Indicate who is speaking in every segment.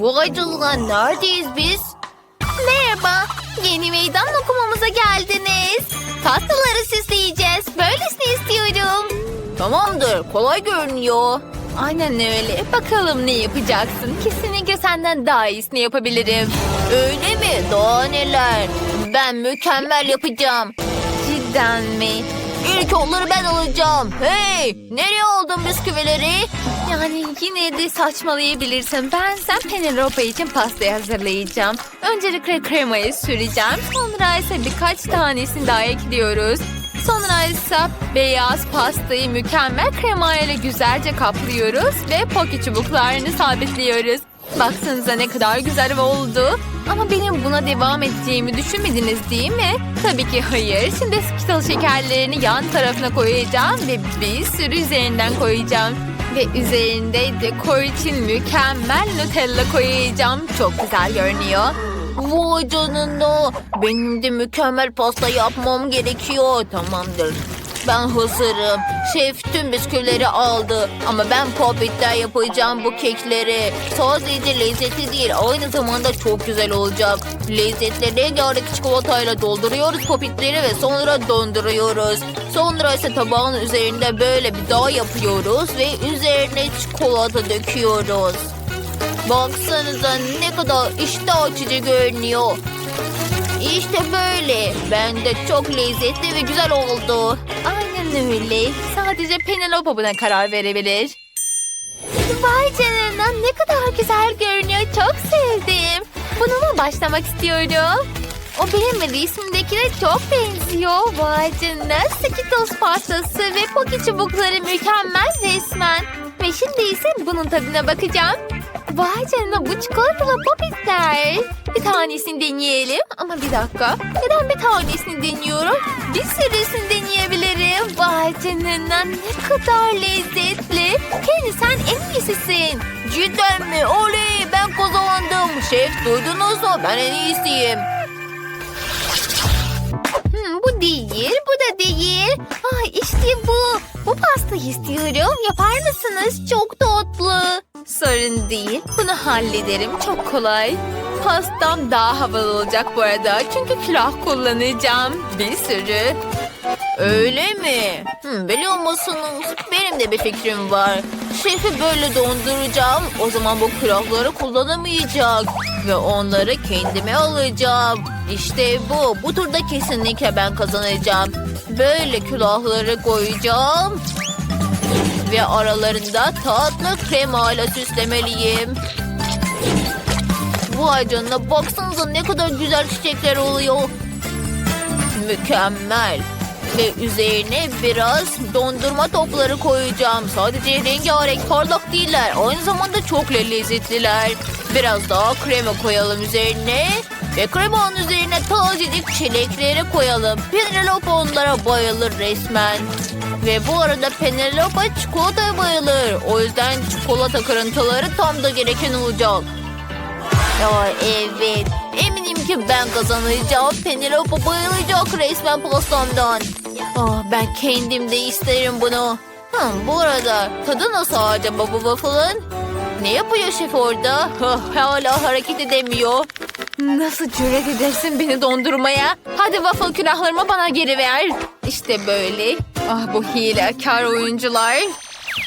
Speaker 1: Vay canına neredeyiz biz? Merhaba. Yeni meydan okumamıza geldiniz. Pastaları süsleyeceğiz. Böylesini istiyorum. Tamamdır. Kolay görünüyor. Aynen öyle. Bakalım ne yapacaksın? Kesinlikle senden daha iyisini yapabilirim. Öyle mi? Daha neler? Ben mükemmel yapacağım. Cidden mi? İlk onları ben alacağım. Hey! Nereye aldın bisküvileri? Yani yine de saçmalayabilirsin. Ben sen Penelope için pastayı hazırlayacağım. Öncelikle kremayı süreceğim. Sonra ise birkaç tanesini daha ekliyoruz. Sonra ise beyaz pastayı mükemmel kremayla güzelce kaplıyoruz ve poki çubuklarını sabitliyoruz. Baksanıza ne kadar güzel oldu. Ama benim buna devam edeceğimi düşünmediniz değil mi? Tabii ki hayır. Şimdi Skittles şekerlerini yan tarafına koyacağım ve bir sürü üzerinden koyacağım. Ve üzerinde dekor için mükemmel Nutella koyacağım. Çok güzel görünüyor. Vay canına. Benim de mükemmel pasta yapmam gerekiyor. Tamamdır. Ben hazırım. Şef tüm bisküvileri aldı. Ama ben popitten yapacağım bu kekleri. Sadece lezzetli değil, aynı zamanda çok güzel olacak. Lezzetli rengarenk çikolatayla dolduruyoruz popitleri ve sonra donduruyoruz. Sonra ise tabağın üzerinde böyle bir dağ yapıyoruz ve üzerine çikolata döküyoruz. Baksanıza ne kadar iştah açıcı görünüyor. İşte böyle. Bence çok lezzetli ve güzel oldu. Aynen öyle. Sadece Penelope buna karar verebilir. Vay canına ne kadar güzel görünüyor. Çok sevdim. Bununla başlamak istiyorum. O benim resimdekine çok benziyor. Vay canına Skittles pastası ve poki çubukları mükemmel resmen. Ve şimdi ise bunun tadına bakacağım. Vay canına bu çikolatalı popitler. Bir tanesini deneyelim. Ama bir dakika. Neden bir tanesini deniyorum? Bir sürüsünü deneyebilirim. Vay canına ne kadar lezzetli. Kenny sen en iyisisin. Cidden mi? Oley ben kazandım. Şef duydunuz mu? Ben en iyisiyim. Hmm, bu değil, bu da değil. Ay işte bu. Bu pastayı istiyorum. Yapar mısınız? Çok tatlı. Sorun değil. Bunu hallederim. Çok kolay. Pastam daha havalı olacak bu arada. Çünkü külah kullanacağım. Bir sürü. Öyle mi? Hmm, biliyor musunuz? Benim de bir fikrim var. Şefi böyle donduracağım. O zaman bu külahları kullanamayacak. Ve onları kendime alacağım. İşte bu. Bu turda kesinlikle ben kazanacağım. Böyle külahları koyacağım. Ve aralarında tatlı kremayla süslemeliyim. Vay canına baksanıza ne kadar güzel çiçekler oluyor. Mükemmel. Ve üzerine biraz dondurma topları koyacağım. Sadece rengarenk parlak değiller. Aynı zamanda çok lezzetliler. Biraz daha krema koyalım üzerine. Ve kremanın üzerine tazecik çilekleri koyalım. Penelope onlara bayılır resmen. Ve bu arada Penelope çikolataya bayılır. O yüzden çikolata kırıntıları tam da gereken olacak. Ya evet. Eminim ki ben kazanacağım. Penelope bayılacak resmen pastamdan. Ah, ben kendim de isterim bunu. Hmm, bu arada tadı nasıl acaba bu waffle'ın? Ne yapıyor şef orada? Hala hareket edemiyor. Nasıl cüret edersin beni dondurmaya? Hadi waffle külahlarımı bana geri ver. İşte böyle. Ah bu hilekar oyuncular.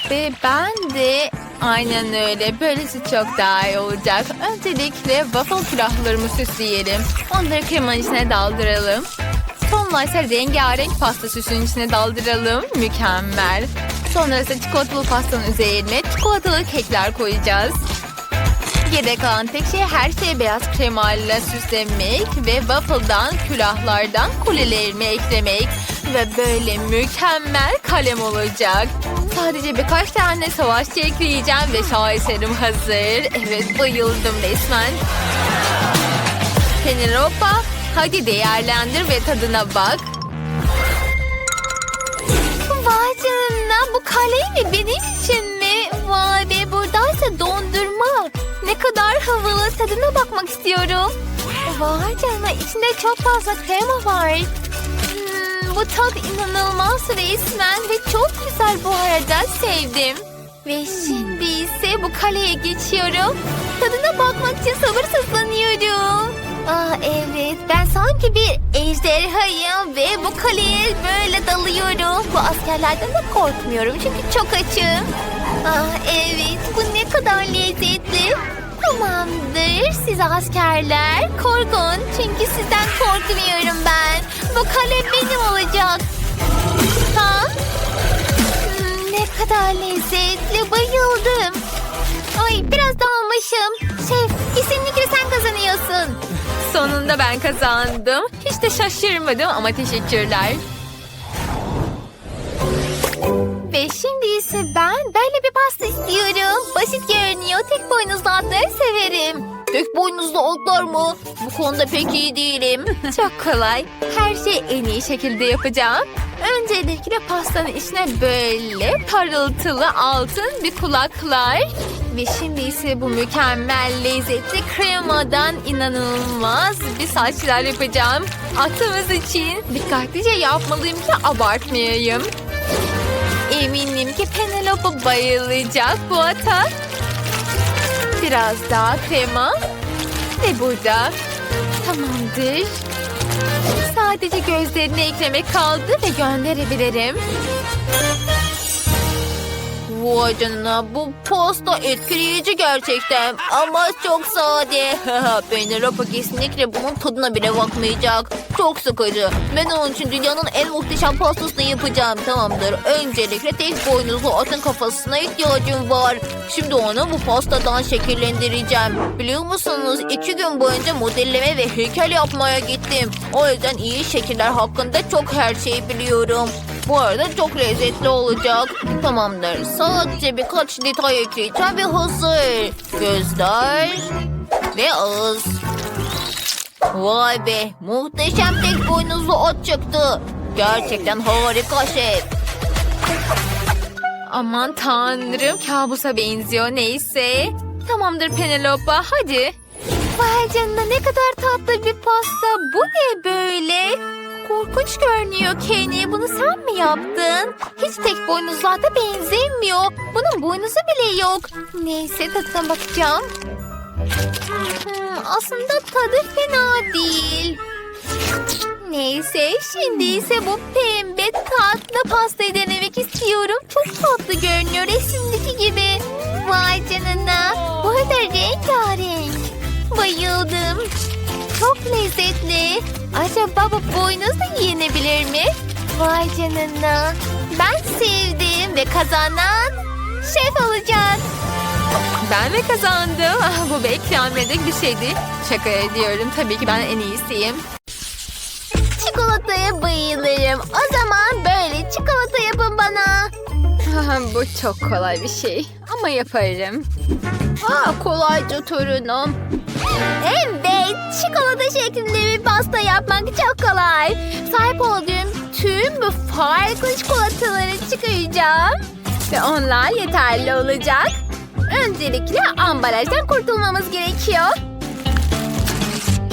Speaker 1: Ve ben de aynen öyle. Böylesi çok daha iyi olacak. Öncelikle waffle külahlarımı süsleyelim. Onları kremanın içine daldıralım. Sonra ise rengarenk pasta süsünün içine daldıralım. Mükemmel. Sonra çikolatalı pastanın üzerine çikolatalı kekler koyacağız. Geriye kalan tek şey her şeyi beyaz kremayla süslemek ve waffle'dan, külahlardan kulelerimi eklemek ve böyle mükemmel kalem olacak. Sadece birkaç tane savaşçı ekleyeceğim ve şaheserim hazır. Evet bayıldım resmen. Penelope hadi değerlendir ve tadına bak. Vay canına bu kale mi benim için mi? Vay be buradaysa dondurma. Ne kadar havalı tadına bakmak istiyorum. Vay canına içinde çok fazla krema var. Hmm, bu tat inanılmaz resmen ve çok güzel bu arada sevdim. Ve şimdi ise bu kaleye geçiyorum. Tadına bakmak için sabırsızlanıyorum. Sanki bir ejderhayım ve bu kaleye böyle dalıyorum. Bu askerlerden de korkmuyorum çünkü çok açım. Aa evet bu ne kadar lezzetli. Tamamdır siz askerler korkun çünkü sizden korkmuyorum ben. Bu kale benim olacak. Ha? Hmm, ne kadar lezzetli bayıldım. Ay biraz dalmışım. Şef kesinlikle sen kazanıyorsun.
Speaker 2: Sonunda ben kazandım. Hiç de şaşırmadım ama teşekkürler.
Speaker 1: Ve şimdi ise ben böyle bir pasta istiyorum. Basit görünüyor. Tek boynuzlu atları severim. Tek boynuzlu otlar mı? Bu konuda pek iyi değilim.
Speaker 2: Çok kolay. Her şeyi en iyi şekilde yapacağım. Öncelikle pastanın içine böyle parıltılı altın bir kulaklar. Ve şimdi ise bu mükemmel lezzetli kremadan inanılmaz bir saçlar yapacağım. Atımız için dikkatlice yapmalıyım ki abartmayayım. Eminim ki Penelope bayılacak bu ata. Biraz daha krema. Ve burada. Tamamdır. Sadece gözlerini eklemek kaldı ve gönderebilirim.
Speaker 1: Vay canına bu pasta etkileyici gerçekten ama çok sade. Penelope kesinlikle bunun tadına bile bakmayacak. Çok sıkıcı. Ben onun için dünyanın en muhteşem pastasını yapacağım. Tamamdır. Öncelikle tek boynuzlu atın kafasına ihtiyacım var. Şimdi onu bu pastadan şekillendireceğim. Biliyor musunuz iki gün boyunca modelleme ve heykel yapmaya gittim. O yüzden iyi şekiller hakkında çok her şeyi biliyorum. Bu arada çok lezzetli olacak. Tamamdır. Sadece birkaç detay ekleyeceğim ve hazır. Gözler ve ağız. Vay be muhteşem tek boynuzlu at çıktı. Gerçekten harika şef.
Speaker 2: Aman tanrım kabusa benziyor neyse. Tamamdır Penelope hadi.
Speaker 1: Vay canına ne kadar tatlı bir pasta. Bu ne böyle? Korkunç görünüyor Kenny. Bunu sen mi yaptın? Hiç tek boynuzlu ata benzemiyor. Bunun boynuzu bile yok. Neyse tadına bakacağım. Hmm, aslında tadı fena değil. Neyse şimdi ise bu pembe tatlı pastayı denemek istiyorum. Çok tatlı görünüyor resimdeki gibi. Vay canına. Bu arada rengarenk. Bayıldım. Çok lezzetli. Acaba bu boynuz da yenebilir mi? Vay canına. Ben sevdim ve kazanan şef olacak.
Speaker 2: Ben mi kazandım? Ah, bu beklenmedik bir şeydi. Şaka ediyorum tabii ki ben en iyisiyim.
Speaker 1: Çikolataya bayılırım. O zaman böyle çikolata yapın bana.
Speaker 2: Bu çok kolay bir şey ama yaparım.
Speaker 1: Aa, kolayca torunum. Evet, çikolata şeklinde bir pasta yapmak çok kolay. Sahip olduğum tüm bu farklı çikolataları çıkaracağım. Ve onlar yeterli olacak. Öncelikle ambalajdan kurtulmamız gerekiyor.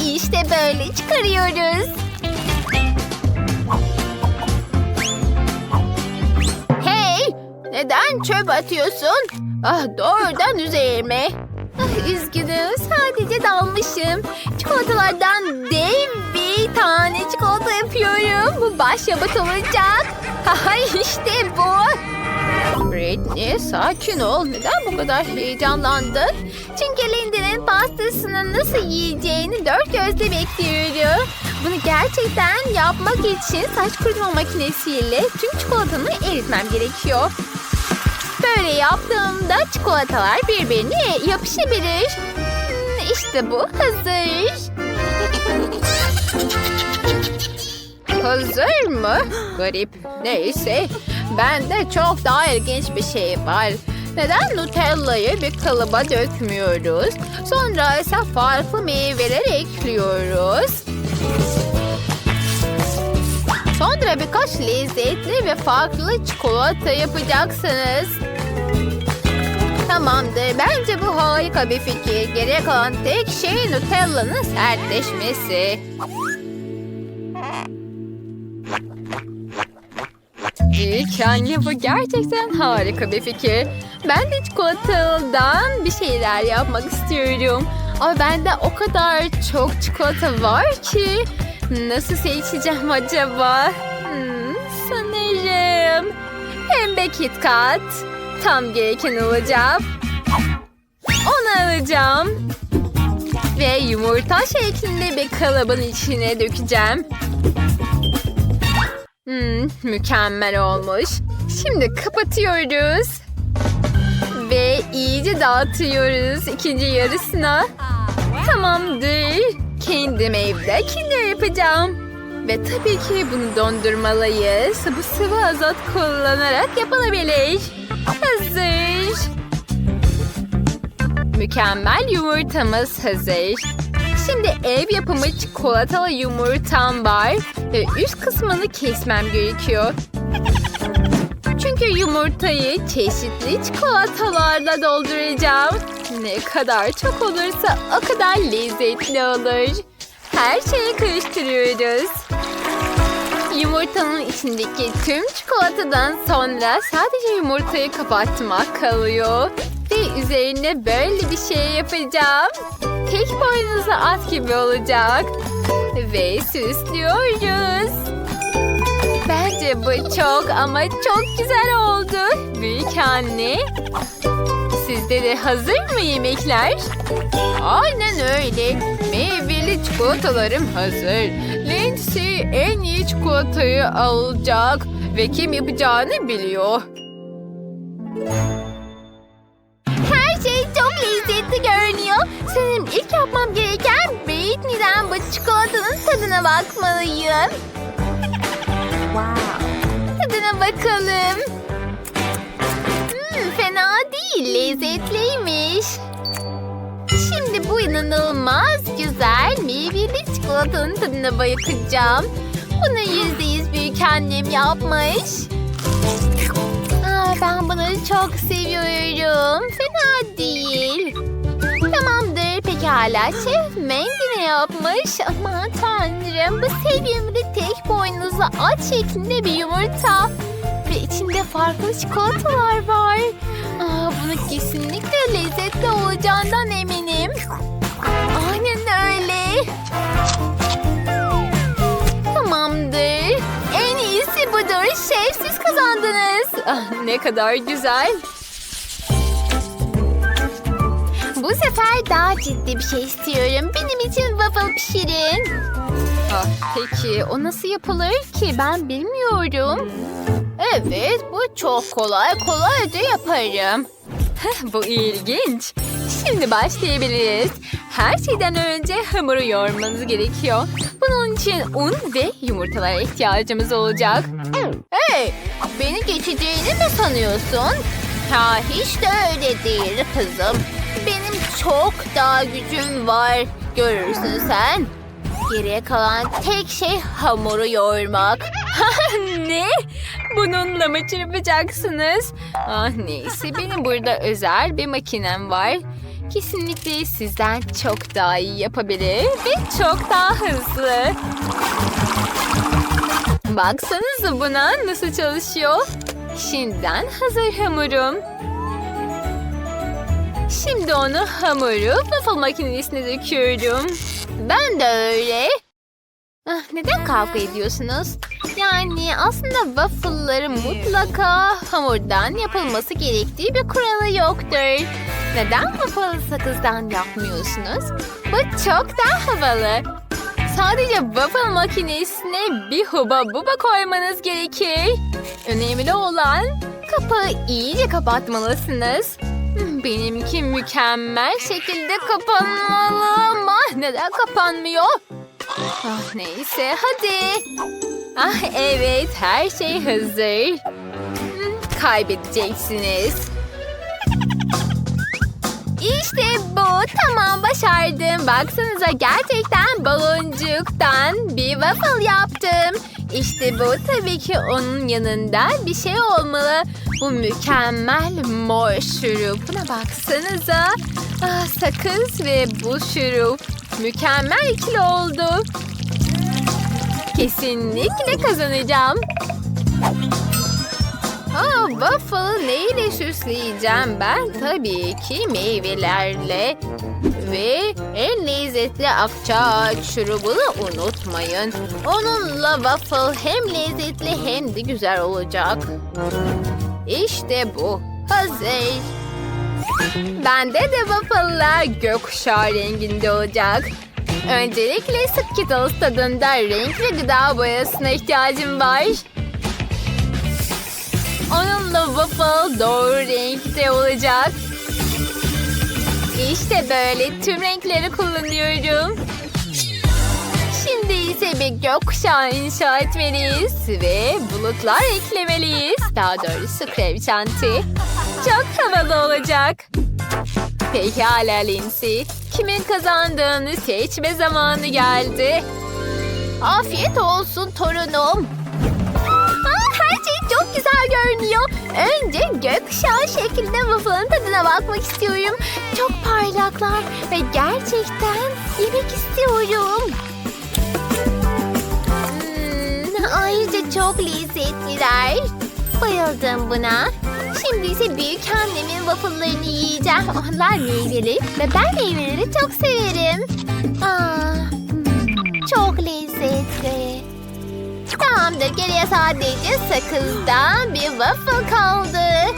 Speaker 1: İşte böyle çıkarıyoruz. Neden çöp atıyorsun? Ah doğrudan üzerime. Ah, üzgünüm sadece dalmışım. Çikolatalardan dev bir tane çikolata yapıyorum. Bu başyapıt olacak. Haha işte bu. Britney sakin ol. Neden bu kadar heyecanlandın? Çünkü Lindy'nin pastasını nasıl yiyeceğini dört gözle bekliyorum. Bunu gerçekten yapmak için saç kurutma makinesiyle tüm çikolatanı eritmem gerekiyor. Böyle yaptığımda çikolatalar birbirine yapışabilir. Hmm, İşte bu hazır. Hazır mı? Garip. Neyse. Bende çok daha ilginç bir şey var. Neden Nutella'yı bir kalıba dökmüyoruz? Sonra ise farklı meyveler ekliyoruz. Sonra birkaç lezzetli ve farklı çikolata yapacaksınız. Tamamdır. Bence bu harika bir fikir. Geriye kalan tek şey Nutella'nın sertleşmesi.
Speaker 2: Anne bu gerçekten harika bir fikir. Ben de çikolatadan bir şeyler yapmak istiyorum. Ama bende o kadar çok çikolata var ki. Nasıl seçeceğim acaba? Hmm, sanırım. Pembe KitKat. Tam gereken olacak. Onu alacağım. Ve yumurta şeklinde bir kalıbın içine dökeceğim. Hmm, mükemmel olmuş. Şimdi kapatıyoruz. Ve iyice dağıtıyoruz ikinci yarısına. Tamamdır. Kendim evde kinder yapacağım. Ve tabii ki bunu dondurmalıyız. Bu sıvı azot kullanarak yapılabilir. Hazır. Mükemmel yumurtamız hazır. Şimdi ev yapımı çikolatalı yumurtam var ve üst kısmını kesmem gerekiyor. Çünkü yumurtayı çeşitli çikolatalarla dolduracağım. Ne kadar çok olursa o kadar lezzetli olur. Her şeyi karıştırıyoruz. Yumurtanın içindeki tüm çikolatadan sonra sadece yumurtayı kapatmak kalıyor. Ve üzerine böyle bir şey yapacağım. Tek boynuzlu at gibi olacak. Ve süslüyoruz. Bence bu çok ama çok güzel oldu. Büyük anne. Sizde de hazır mı yemekler? Aynen öyle. Meyveli çikolatalarım hazır. Lindsay en iyi çikolatayı alacak ve kim yapacağını biliyor.
Speaker 1: Her şey çok lezzetli görünüyor. Sanırım ilk yapmam gereken Britney'den bu çikolatanın tadına bakmalıyım. Tadına bakalım. Hmm, fena değil, lezzetliymiş. Bu inanılmaz güzel meyveli çikolatanın tadına bakacağım. Bunu yüzde yüz büyük annem yapmış. Aa, ben bunu çok seviyorum. Fena değil. Tamamdır pekala. Şef Mandy ne yapmış? Aman tanrım bu sevimli tek boynuzlu at şeklinde bir yumurta. Ve içinde farklı çikolatalar var. Bunu kesinlikle lezzetli olacağından eminim. Aynen öyle. Tamamdır. En iyisi budur. Şef siz kazandınız.
Speaker 2: Ah, ne kadar güzel.
Speaker 1: Bu sefer daha ciddi bir şey istiyorum. Benim için waffle pişirin.
Speaker 2: Ah, peki o nasıl yapılır ki ben bilmiyorum.
Speaker 1: Evet, bu çok kolay. Kolayca yaparım.
Speaker 2: Bu ilginç. Şimdi başlayabiliriz. Her şeyden önce hamuru yoğurmanız gerekiyor. Bunun için un ve yumurtalara ihtiyacımız olacak.
Speaker 1: Hey, beni geçeceğini mi sanıyorsun? Ha hiç de öyle değil kızım. Benim çok daha gücüm var. Görürsün sen. Geriye kalan tek şey hamuru yoğurmak.
Speaker 2: ne? Bununla mı çırpacaksınız? Ah neyse benim burada özel bir makinem var. Kesinlikle sizden çok daha iyi yapabilir ve çok daha hızlı. Baksanıza buna nasıl çalışıyor. Şimdiden hazır hamurum. Şimdi onu hamuru waffle makinesine döküyorum.
Speaker 1: Ben de öyle.
Speaker 2: Ah, neden kavga ediyorsunuz?
Speaker 1: Yani aslında waffle'ların mutlaka hamurdan yapılması gerektiği bir kuralı yoktur. Neden waffle sakızdan yapmıyorsunuz? Bu çok daha havalı.
Speaker 2: Sadece waffle makinesine bir huba buba koymanız gerekir. Önemli olan kapağı iyice kapatmalısınız. Benimki mükemmel şekilde kapanmalı ama neden kapanmıyor? Ah neyse hadi. Ah evet her şey hazır. Kaybedeceksiniz.
Speaker 1: İşte bu. Tamam başardım. Baksanıza gerçekten baloncuktan bir waffle yaptım.
Speaker 2: İşte bu tabii ki onun yanında bir şey olmalı. Bu mükemmel mor şurup. Buna baksanıza. Ah, sakız ve bu şurup. Mükemmel ikili oldu. Kesinlikle kazanacağım. Aa, waffle neyle süsleyeceğim ben? Tabii ki meyvelerle. Ve en lezzetli akçaağaç şurubunu unutmayın. Onunla waffle hem lezzetli hem de güzel olacak. İşte bu. Hazır. Bende de waffle'lar gökkuşağı renginde olacak. Öncelikle Skittles tadında renk ve gıda boyasına ihtiyacım var. Onunla waffle doğru renkte olacak. İşte böyle tüm renkleri kullanıyorum. Şimdi ise bir gökkuşağı inşa etmeliyiz ve bulutlar eklemeliyiz. Daha doğrusu krem şanti. Çok havalı olacak. Pekala Lindsay. Kimin kazandığını seçme zamanı geldi.
Speaker 1: Afiyet olsun torunum.
Speaker 2: Aa, her şey çok güzel görünüyor. Önce gökkuşağı şeklinde waffle'ın tadına bakmak istiyorum. Çok parlaklar ve gerçekten yemek istiyorum.
Speaker 1: Hmm, ayrıca çok lezzetliler. Bayıldım buna. Şimdi ise büyük annemin waffle'larını yiyeceğim. Onlar meyveli ve ben meyveleri çok severim. Aa, çok lezzetli. Tamamdır geriye sadece sakızdan bir waffle kaldı.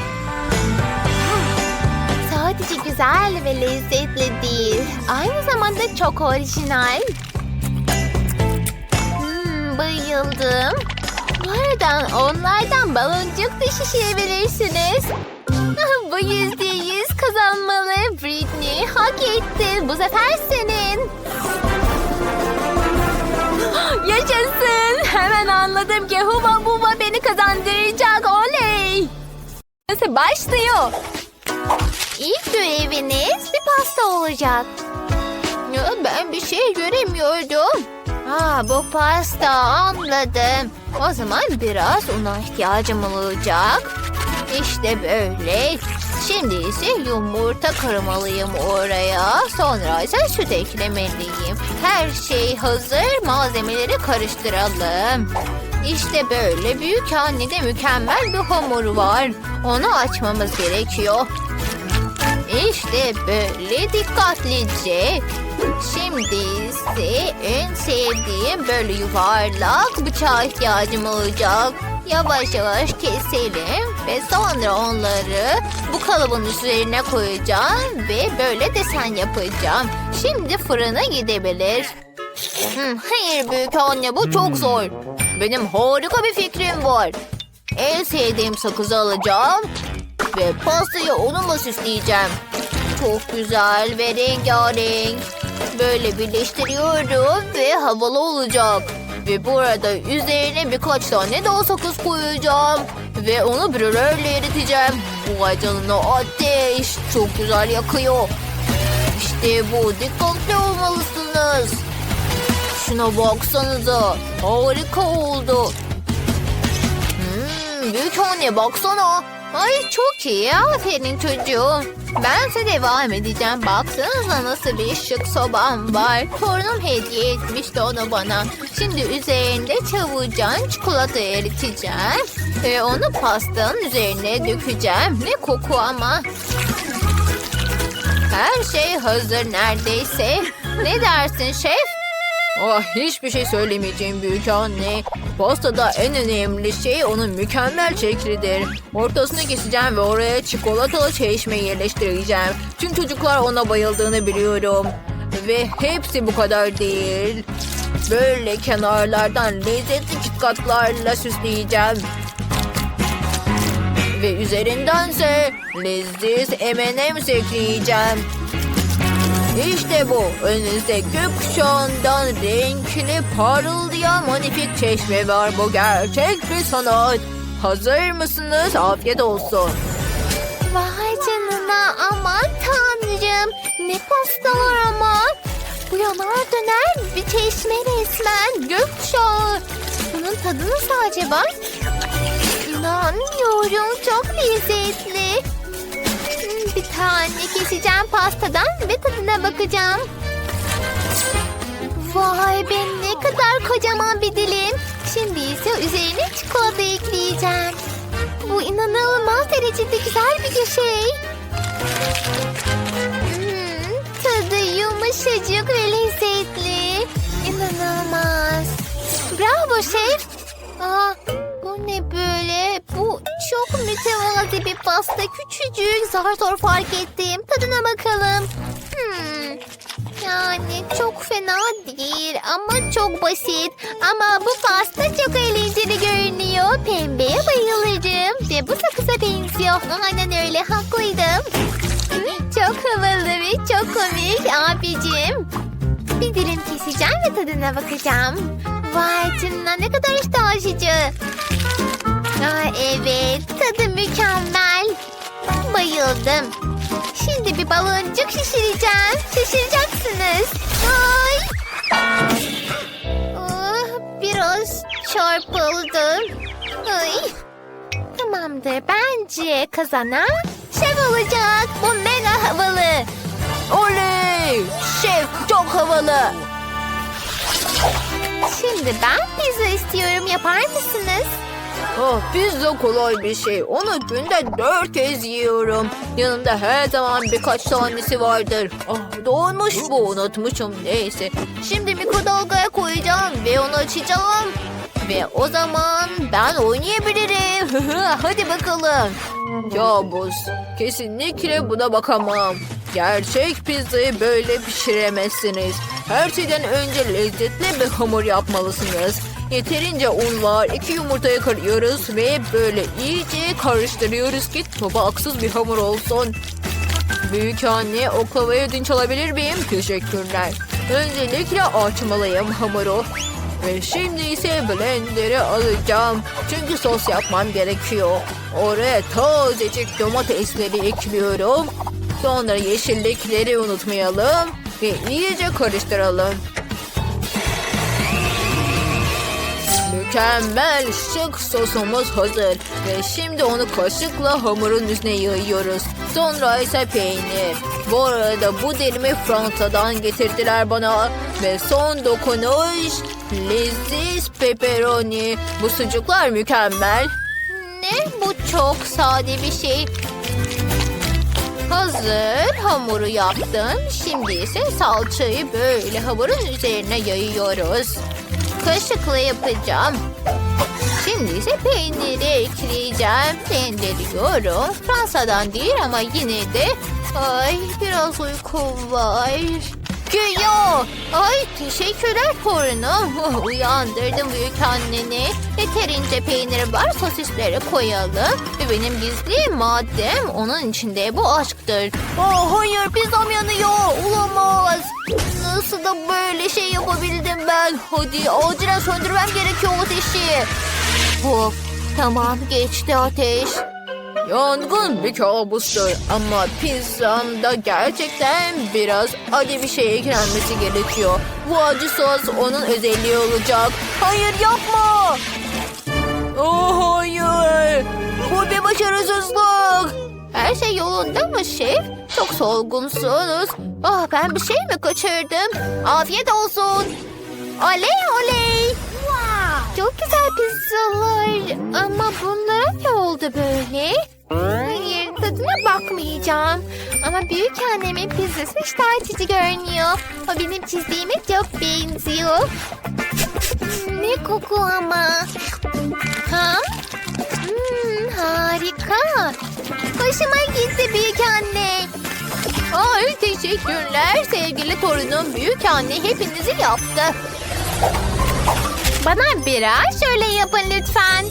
Speaker 1: Sadece güzel ve lezzetli değil. Aynı zamanda çok orijinal. Hmm, bayıldım. Bu arada onlardan baloncuk da şişirebilirsiniz. Bu yüzde yüz kazanmalı Britney. Hak etti. Bu sefer senin.
Speaker 2: Yaşasın. Hemen anladım ki Huba Buba beni kazandıracak. Oley. Nasıl başlıyor?
Speaker 1: İlk göreviniz bir pasta olacak. Ben bir şey göremiyordum. Ha, bu pasta anladım. O zaman biraz una ihtiyacım olacak. İşte böyle. Şimdi ise yumurta kırmalıyım oraya. Sonra ise süt eklemeliyim. Her şey hazır. Malzemeleri karıştıralım. İşte böyle büyük annede mükemmel bir hamur var. Onu açmamız gerekiyor. İşte böyle dikkatlice. Şimdi ise en sevdiğim böyle yuvarlak bıçağa ihtiyacım olacak. Yavaş yavaş keselim ve sonra onları bu kalıbın üzerine koyacağım ve böyle desen yapacağım. Şimdi fırına gidebilir. Hmm, hayır büyük anne bu çok zor. Benim harika bir fikrim var. En sevdiğim sakızı alacağım ve pastayı onunla süsleyeceğim. Çok güzel ve rengarenk. Böyle birleştiriyorum ve havalı olacak. Ve burada üzerine birkaç tane daha sakız koyacağım. Ve onu brülörle eriteceğim. Bu canına ateş. Çok güzel yakıyor. İşte bu. Dikkatli olmalısınız. Şuna baksanıza. Harika oldu. Hmm, büyük anne baksana. Ay çok iyi. Aferin çocuğum. Ben size devam edeceğim. Baksanıza nasıl bir şık sobam var. Torunum hediye etmişti onu bana. Şimdi üzerinde çabucan çikolata eriteceğim. Ve onu pastanın üzerine dökeceğim. Ne koku ama. Her şey hazır neredeyse. Ne dersin şef?
Speaker 3: Ah hiçbir şey söylemeyeceğim büyük anne. Pastada en önemli şey onun mükemmel şeklidir. Ortasını keseceğim ve oraya çikolatalı çeşme yerleştireceğim. Tüm çocuklar ona bayıldığını biliyorum. Ve hepsi bu kadar değil. Böyle kenarlardan lezzetli kitkatlarla süsleyeceğim. Ve üzerindense leziz M&M's ekleyeceğim. İşte bu. Önünüzde gökkuşağından renkli parıldayan manifik çeşme var. Bu gerçek bir sanat. Hazır mısınız? Afiyet olsun.
Speaker 1: Vay canına aman tanrım. Ne pastalar ama. Bu yanar döner bir çeşme resmen. Gökkuşağı. Bunun tadı nasıl acaba? İnanmıyorum çok lezzetli. Bir tane keseceğim pastadan ve tadına bakacağım. Vay be ne kadar kocaman bir dilim. Şimdi ise üzerine çikolata ekleyeceğim. Bu inanılmaz derecede güzel bir şey. Hmm, tadı yumuşacık ve lezzetli. İnanılmaz. Bravo şef. Aa, bu ne böyle? Bu çok mütevazi bir pasta. Küçücük. Zar fark ettim. Tadına bakalım. Hmm. Yani çok fena değil ama çok basit. Ama bu pasta çok eğlenceli görünüyor. Pembeye bayılırım. Ve bu sakıza benziyor. Aynen öyle haklıydım. Çok havalı ve çok komik abicim. Bir dilim keseceğim ve tadına bakacağım. Vay canına ne kadar iştah açıcı. Aa, evet tadı mükemmel. Bayıldım. Şimdi bir baloncuk şişireceğim. Şaşıracaksınız. Ay. Ah, biraz çarpıldım. Ay. Tamamdır. Bence kazanan şef olacak. Bu mega havalı.
Speaker 3: Oley! Şef çok havalı.
Speaker 1: Şimdi ben pizza istiyorum. Yapar mısınız?
Speaker 3: Oh, pizza kolay bir şey. Onu günde dört kez yiyorum. Yanımda her zaman birkaç tanesi vardır. Ah, donmuş bu unutmuşum. Neyse. Şimdi mikrodalgaya koyacağım ve onu açacağım. Ve o zaman ben oynayabilirim. Hadi bakalım. Kabus. Kesinlikle buna bakamam. Gerçek pizzayı böyle pişiremezsiniz. Her şeyden önce lezzetli bir hamur yapmalısınız. Yeterince un var. iki yumurtayı kırıyoruz ve böyle iyice karıştırıyoruz ki topaksız bir hamur olsun. Büyük anne oklavayı ödünç alabilir miyim? Teşekkürler. Öncelikle açmalıyım hamuru. Ve şimdi ise blender'ı alacağım. Çünkü sos yapmam gerekiyor. Oraya tazecik domatesleri ekliyorum. Sonra yeşillikleri unutmayalım. Ve iyice karıştıralım. Mükemmel şık sosumuz hazır. Ve şimdi onu kaşıkla hamurun üstüne yayıyoruz. Sonra ise peynir. Bu arada bu dilimi Fransa'dan getirdiler bana. Ve son dokunuş leziz pepperoni. Bu sucuklar mükemmel.
Speaker 1: Ne? Bu çok sade bir şey. Hazır hamuru yaptım. Şimdi ise salçayı böyle hamurun üzerine yayıyoruz. Kaşıkla yapacağım. Şimdi ise peyniri ekleyeceğim. Rendeliyorum. Fransa'dan değil ama yine de ay biraz uyku var. Güyo! Ay teşekkürler torunum. Uyandırdım büyük anneni. Yeterince peynir var sosisleri koyalım. Benim gizli maddem onun içinde bu aşktır. Oh hayır pizzam yanıyor. Olamaz. Nasıl da böyle şey yapabildim ben? Hadi acilen söndürmem gerekiyor ateşi. Of tamam geçti ateş.
Speaker 3: Yangın bir kabustur ama pizzamda gerçekten biraz acı bir şey eklenmesi gerekiyor. Bu acı sos onun özelliği olacak. Hayır yapma! Oh hayır! Bu bir başarısızlık!
Speaker 1: Her şey yolunda mı şef? Çok solgunsunuz. Ah ben bir şey mi kaçırdım? Afiyet olsun. Oley oley. Çok güzel pizzalar. Ama bunlara ne oldu böyle? Hayır tadına bakmayacağım. Ama büyük annemin pizzası işte açıcı görünüyor. O benim çizdiğime çok benziyor. Hmm, Ne koku ama. Ha? Hmm, harika. Hoşuma gitti büyük anne.
Speaker 3: Ay teşekkürler sevgili torunum büyük anne hepinizi yaptı.
Speaker 1: Bana biraz şöyle yapın lütfen.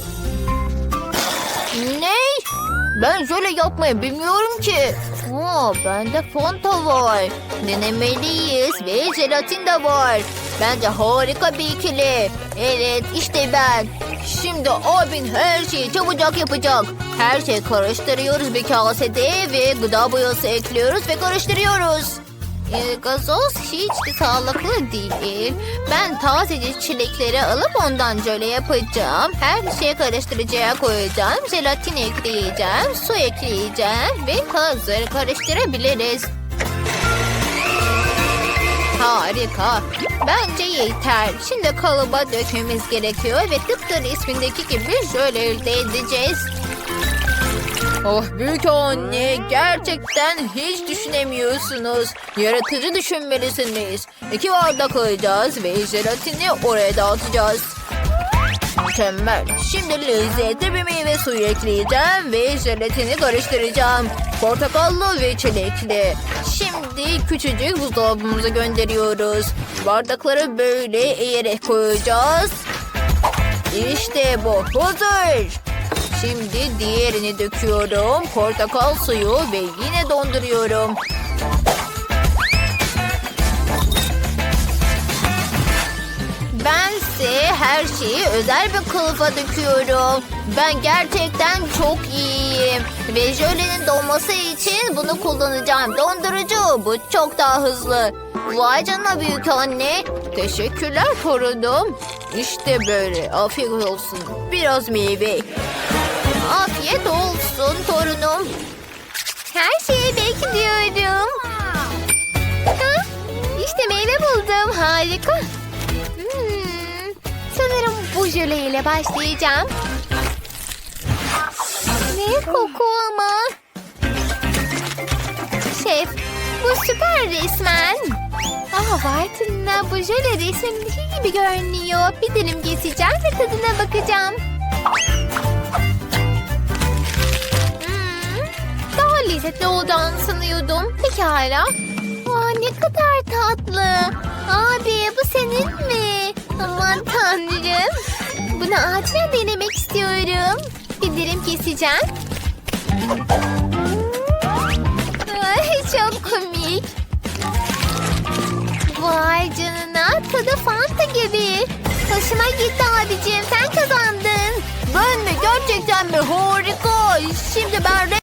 Speaker 3: Ben şöyle yapmayı bilmiyorum ki. Aa, bende fonta var. Denemeliyiz ve jelatin de var. Bence harika bir ikili. Evet işte ben. Şimdi abin her şeyi çabucak yapacak. Her şeyi karıştırıyoruz bir kasede ve gıda boyası ekliyoruz ve karıştırıyoruz.
Speaker 1: Ee, gazoz hiç de sağlıklı değil. Ben tazecik çilekleri alıp ondan jöle yapacağım. Her şeyi karıştırıcıya koyacağım. Jelatin ekleyeceğim. Su ekleyeceğim. Ve hazır karıştırabiliriz. Harika. Bence yeter. Şimdi kalıba dökmemiz gerekiyor ve tıpkı ismindeki gibi jöle elde edeceğiz.
Speaker 3: Oh büyük anne gerçekten hiç düşünemiyorsunuz. Yaratıcı düşünmelisiniz. İki bardak koyacağız ve jelatini oraya dağıtacağız. Mükemmel. Şimdi lezzetli bir meyve suyu ekleyeceğim ve jelatini karıştıracağım. Portakallı ve çilekli. Şimdi küçücük buzdolabımıza gönderiyoruz. Bardakları böyle eğerek koyacağız. İşte bu hazır. Şimdi diğerini döküyorum. Portakal suyu ve yine donduruyorum. Bense her şeyi özel bir kılıfa döküyorum. Ben gerçekten çok iyiyim. Ve jölenin donması için bunu kullanacağım. Dondurucu bu çok daha hızlı. Vay canına büyük anne. Teşekkürler torunum. İşte böyle afiyet olsun. Biraz meyve. Afiyet olsun torunum.
Speaker 1: Her şeyi bekliyorum. Ha? İşte meyve buldum. Harika. Hmm, sanırım bu jöleyle başlayacağım. Ne koku ama. Şef, bu süper resmen. Ah Bartın'la bu jöle resmindeki gibi görünüyor. Bir dilim keseceğim ve tadına bakacağım. Lezzetli olacağını sanıyordum. Pekala. Aa, ne kadar tatlı. Abi bu senin mi? Aman tanrım. Bunu acilen denemek istiyorum. Bir dilim keseceğim. Ay, çok komik. Vay canına tadı fanta gibi. Hoşuma gitti abicim sen kazandın.
Speaker 3: Ben mi? Gerçekten mi? Harika. Şimdi ben